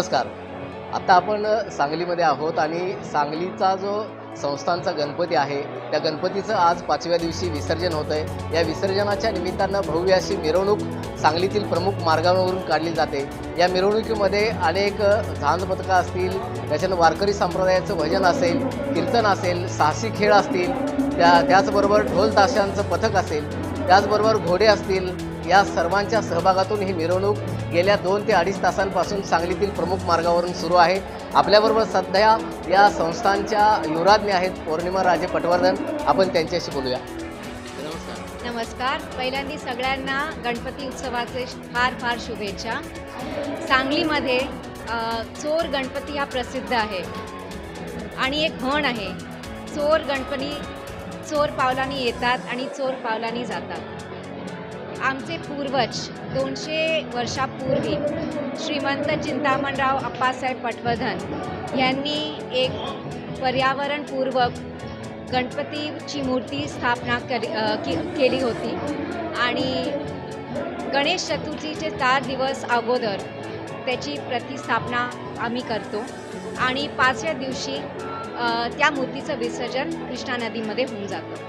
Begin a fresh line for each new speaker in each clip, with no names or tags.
नमस्कार. आता आपण सांगलीमध्ये आहोत आणि सांगलीचा जो संस्थांचा गणपती आहे त्या गणपतीचं आज पाचव्या दिवशी विसर्जन होतं आहे या विसर्जनाच्या निमित्तानं भव्य अशी मिरवणूक सांगलीतील प्रमुख मार्गावरून काढली जाते. या मिरवणुकीमध्ये अनेक झांज पथकं असतील त्याच्यानं वारकरी संप्रदायाचं भजन असेल कीर्तन असेल साहसी खेळ असतील त्या त्याचबरोबर ढोल ताशांचं पथक असेल त्याचबरोबर घोडे असतील या सर्वांच्या सहभागातून ही मिरवणूक गेल्या दोन ते अडीच तासांपासून सांगलीतील प्रमुख मार्गावरून सुरू आहे. आपल्याबरोबर सध्या या संस्थांच्या युवराज्ञी आहेत पौर्णिमा राजे पटवर्धन. आपण त्यांच्याशी बोलूया. नमस्कार.
नमस्कार पहिल्यांदा सगळ्यांना गणपती उत्सवाचे फार फार शुभेच्छा. सांगलीमध्ये चोर गणपती हा प्रसिद्ध आहे. आणि एक म्हण आहे चोर गणपती चोर पावलांनी येतात आणि चोर पावलांनी जातात. आमचे पूर्वज दोनशे वर्षापूर्वी श्रीमंत चिंतामणराव अप्पासाहेब पटवर्धन यांनी एक पर्यावरणपूर्वक गणपतीची मूर्ती स्थापना कर के केली होती. आणि गणेश चतुर्थीचे चार दिवस अगोदर त्याची प्रतिस्थापना आम्ही करतो. आणि पाचव्या दिवशी त्या मूर्तीचं विसर्जन कृष्णा नदीमध्ये होऊन जातं.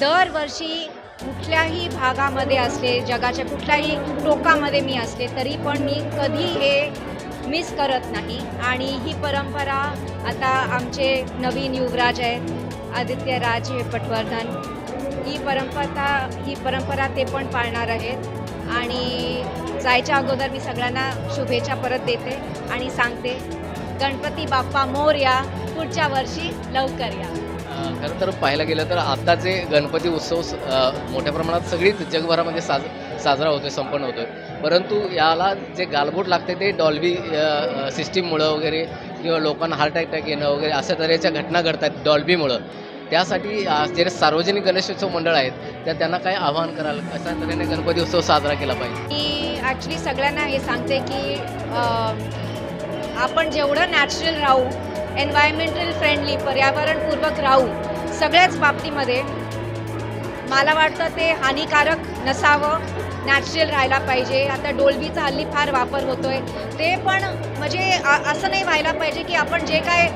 दरवर्षी कुठल्याही भागामध्ये असले जगाच्या कुठल्याही टोकामध्ये मी असले तरी पण मी कधी हे मिस करत नाही. आणि ही परंपरा आता आमचे नवीन युवराज आहेत आदित्य राज हे पटवर्धन. ही परंपरा ही परंपरा ते पण पाळणार आहेत. आणि जायच्या अगोदर मी सगळ्यांना शुभेच्छा परत देते आणि सांगते गणपती बाप्पा मोरया पुढच्या वर्षी लवकर या.
खरं तर पाहायला गेलं तर आत्ताचे गणपती उत्सव स- मोठ्या प्रमाणात सगळीच जगभरामध्ये साज साजरा होतोय संपन्न होतोय. परंतु याला जे गालबोट लागते ते डॉल्बी सिस्टीममुळं वगैरे किंवा लोकांना हार्ट अटॅक येणं वगैरे अशा तऱ्हेच्या घटना घडतात डॉल्बीमुळं. त्यासाठी जे सार्वजनिक गणेशोत्सव मंडळ आहेत त्या त्यांना काय आवाहन कराल? अशा तऱ्हेने गणपती उत्सव साजरा केला पाहिजे?
मी ॲक्च्युली सगळ्यांना हे सांगते की आपण जेवढं नॅचरल राहू एन्व्हायरमेंटल फ्रेंडली पर्यावरणपूर्वक राहू सगळ्याच बाबतीमध्ये मला वाटतं ते हानिकारक नसावं नॅचरल राहायला पाहिजे. आता डोलबीचा हल्ली फार वापर होतोय. ते पण म्हणजे आ- असं नाही व्हायला पाहिजे की आपण जे काय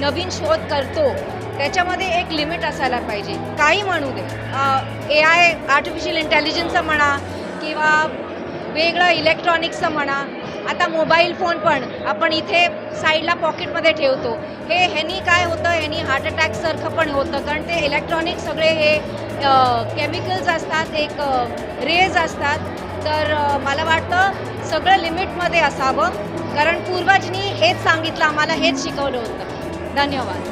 नवीन शोध करतो त्याच्यामध्ये एक लिमिट असायला पाहिजे. काही म्हणू दे. ए आय आर्टिफिशियल इंटेलिजन्सचं म्हणा किंवा वेगळं इलेक्ट्रॉनिक्सचं म्हणा आता मोबाईल फोन पण आपण इथे साईडला पॉकेटमध्ये ठेवतो. हे ह्यानी काय होतं? ह्यानी हार्ट अटॅकसारखं पण होतं. कारण ते इलेक्ट्रॉनिक सगळे हे केमिकल्स असतात एक रेज असतात. तर मला वाटतं सगळं लिमिटमध्ये असावं. कारण पूर्वजनी हेच सांगितलं आम्हाला हेच शिकवलं होतं. धन्यवाद.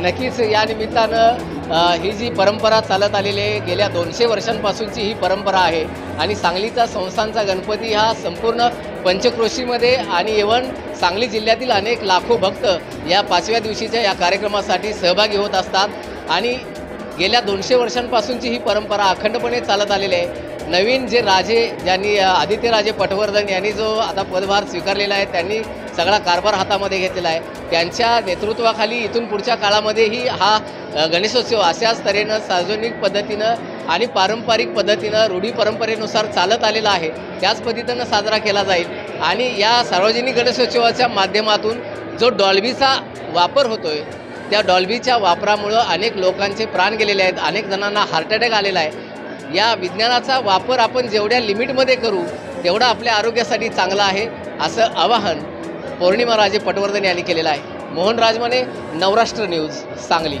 नक्कीच या निमित्तानं ही जी परंपरा चालत आलेली आहे गेल्या दोनशे वर्षांपासूनची ही परंपरा आहे आणि सांगलीचा संस्थांचा गणपती हा संपूर्ण पंचक्रोशीमध्ये आणि इव्हन सांगली जिल्ह्यातील अनेक लाखो भक्त या पाचव्या दिवशीच्या या कार्यक्रमासाठी सहभागी होत असतात. आणि गेल्या दोनशे वर्षांपासूनची ही परंपरा अखंडपणे चालत आलेली आहे. नवीन जे राजे ज्यांनी आदित्यराजे पटवर्धन यांनी जो आता पदभार स्वीकारलेला आहे त्यांनी सगळा कारभार हातामध्ये घेतलेला आहे. त्यांच्या नेतृत्वाखाली इथून पुढच्या काळामध्येही हा गणेशोत्सव अशाच तऱ्हेनं सार्वजनिक पद्धतीनं आणि पारंपरिक पद्धतीनं रूढी परंपरेनुसार चालत आलेला आहे. त्याच पद्धतीनं साजरा केला जाईल. आणि या सार्वजनिक गणेशोत्सवाच्या माध्यमातून जो डॉल्बीचा वापर होतोय त्या डॉल्बीच्या वापरामुळं अनेक लोकांचे प्राण गेलेले आहेत. अनेक जणांना हार्ट अटॅक आलेला आहे. या विज्ञानाचा वापर आपण जेवढ्या लिमिटमध्ये करू तेवढा आपल्या आरोग्यासाठी चांगला आहे असं आवाहन पौर्णिमा राजे पटवर्धन यांनी केलेलं आहे. मोहन राजमाने नवराष्ट्र न्यूज सांगली.